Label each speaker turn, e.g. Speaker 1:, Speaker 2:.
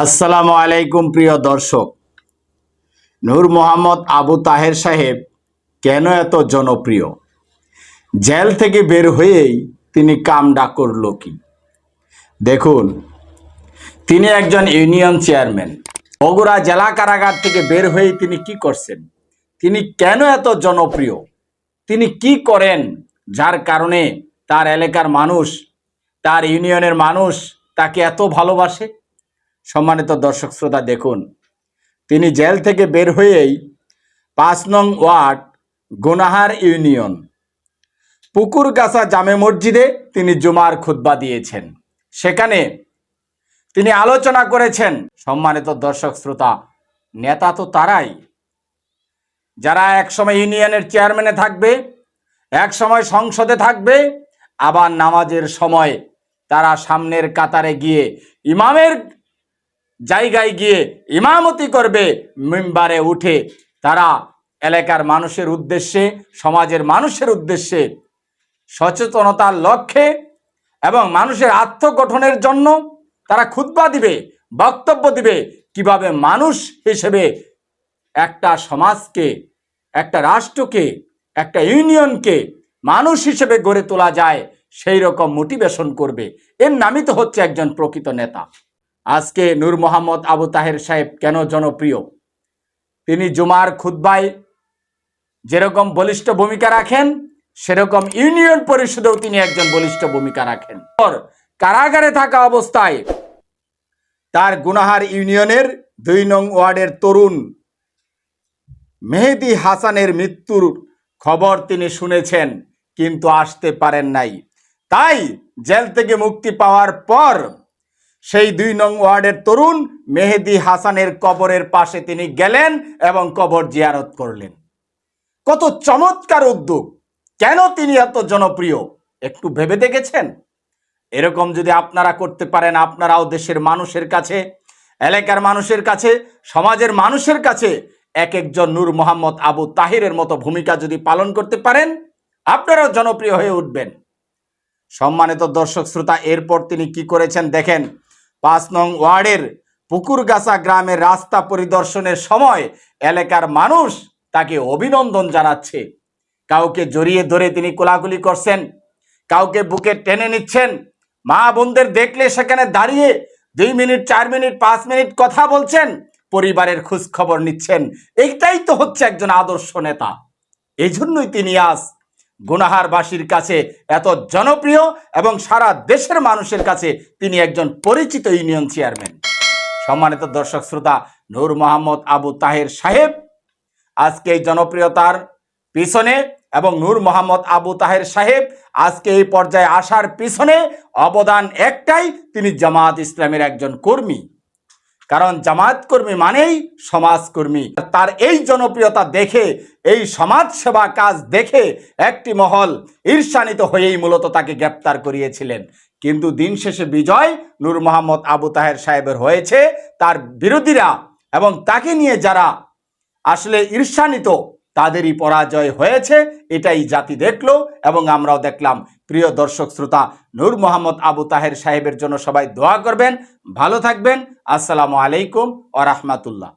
Speaker 1: আসসালামু আলাইকুম, প্রিয় দর্শক। নূর মোহাম্মদ আবু তাহের সাহেব কেন এত জনপ্রিয়? জেল থেকে বের হয়েই তিনি কামডা করল কি দেখুন, তিনি একজন ইউনিয়ন চেয়ারম্যান। বগুড়া জেলা কারাগার থেকে বের হয়ে তিনি কি করছেন? তিনি কেন এত জনপ্রিয়? তিনি কি করেন? যার কারণে তার এলাকার মানুষ, তার ইউনিয়নের মানুষ তাকে এত ভালোবাসে? সম্মানিত দর্শক শ্রোতা, দেখুন, তিনি জেল থেকে বের হয়েই পাঁচ নং ওয়ার্ড, গুনাহার ইউনিয়ন পুকুর পুকুরগাছা জামে মসজিদে তিনি জুমার খুতবা দিয়েছেন। সেখানে তিনি আলোচনা করেছেন। সম্মানিত দর্শক শ্রোতা, নেতা তো তারাই। যারা একসময় ইউনিয়নের চেয়ারম্যানে থাকবে এক সময় সংসদে থাকবে, আবার নামাজের সময় তারা সামনের কাতারে গিয়ে ইমামের জায়গায় গিয়ে ইমামতি করবে, মেম্বারে উঠে তারা এলাকার মানুষের উদ্দেশ্যে, সমাজের মানুষের উদ্দেশ্যে সচেতনতার লক্ষ্যে এবং মানুষের আত্মগঠনের জন্য তারা খুতবা দিবে, বক্তব্য দিবে কীভাবে মানুষ হিসেবে একটা সমাজকে, একটা রাষ্ট্রকে, একটা ইউনিয়নকে মানুষ হিসেবে গড়ে তোলা যায় সেই রকম মোটিভেশন করবে। এর নামই তো হচ্ছে একজন প্রকৃত নেতা। আজকে নূর মোহাম্মদ আবু তাহের সাহেব কেন জনপ্রিয়? তিনি জুমার খুদ্বায় যেরকম বলিষ্ঠ ভূমিকা রাখেন, সেরকম ইউনিয়ন পরিষদেও তিনি একজন বলিষ্ঠ ভূমিকা রাখেন। কারাগারে থাকা অবস্থায় তার গুনাহার ইউনিয়নের দুই নং ওয়ার্ডের তরুণ মেহেদি হাসানের মৃত্যুর খবর তিনি শুনেছেন, কিন্তু আসতে পারেন নাই। তাই জেল থেকে মুক্তি পাওয়ার পর সেই দুই নং ওয়ার্ডের তরুণ মেহেদি হাসানের কবরের পাশে তিনি গেলেন এবং কবর জিয়ারত করলেন। কত চমৎকার উদ্যোগ! কেন তিনি এত জনপ্রিয়? একটু ভেবে দেখেছেন? এরকম যদি আপনারা করতে পারেন, আপনারাও দেশের মানুষের কাছে, এলাকার মানুষের কাছে, সমাজের মানুষের কাছে এক একজন নূর মোহাম্মদ আবু তাহিরের মতো ভূমিকা যদি পালন করতে পারেন, আপনারাও জনপ্রিয় হয়ে উঠবেন। সম্মানিত দর্শক শ্রোতা, এরপর তিনি কি করেছেন দেখেন পাঁচ নং ওয়ার্ডের পুকুরগাছা গ্রামের রাস্তা পরিদর্শনের সময় এলাকার মানুষ তাকে অভিনন্দন জানাচ্ছে। কাউকে জড়িয়ে ধরে তিনি কোলাকুলি করছেন, কাউকে বুকে টেনে নিচ্ছেন। মা বোনদের দেখলে সেখানে দাঁড়িয়ে দুই মিনিট, চার মিনিট, পাঁচ মিনিট কথা বলছেন, পরিবারের খোঁজ খবর নিচ্ছেন। এইটাই তো হচ্ছে একজন আদর্শ নেতা। এই জন্যই তিনি আজ গুনাহারবাসীর কাছে এত জনপ্রিয় এবং সারা দেশের মানুষের কাছে তিনি একজন পরিচিত ইউনিয়ন চেয়ারম্যান। সম্মানিত দর্শক শ্রোতা, নূর মোহাম্মদ আবু তাহের সাহেব, আজকে এই জনপ্রিয়তার পিছনে এবং নূর মোহাম্মদ আবু তাহের সাহেব আজকে এই পর্যায়ে আসার পিছনে অবদান একটাই, তিনি জামাত ইসলামের একজন কর্মী। কারণ জামাত কর্মী মানেই সমাজকর্মী। তার এই জনপ্রিয়তা দেখে, এই সমাজ সেবা কাজ দেখে একটি মহল ঈর্ষান্বিত হয়েই মূলত তাকে গ্রেপ্তার করিয়েছিলেন। কিন্তু দিন শেষে বিজয় নূর মোহাম্মদ আবু তাহের সাহেবের হয়েছে তার বিরোধীরা এবং তাকে নিয়ে যারা আসলে ঈর্ষান্বিত, তাদেরই পরাজয় হয়েছে, এটাই জাতি দেখল এবং আমরাও দেখলাম। প্রিয় দর্শক শ্রোতা, নূর মোহাম্মদ আবু তাহের সাহেবের জন্য সবাই দোয়া করবেন, ভালো থাকবেন। আসসালামু আলাইকুম ও রাহমাতুল্লাহ।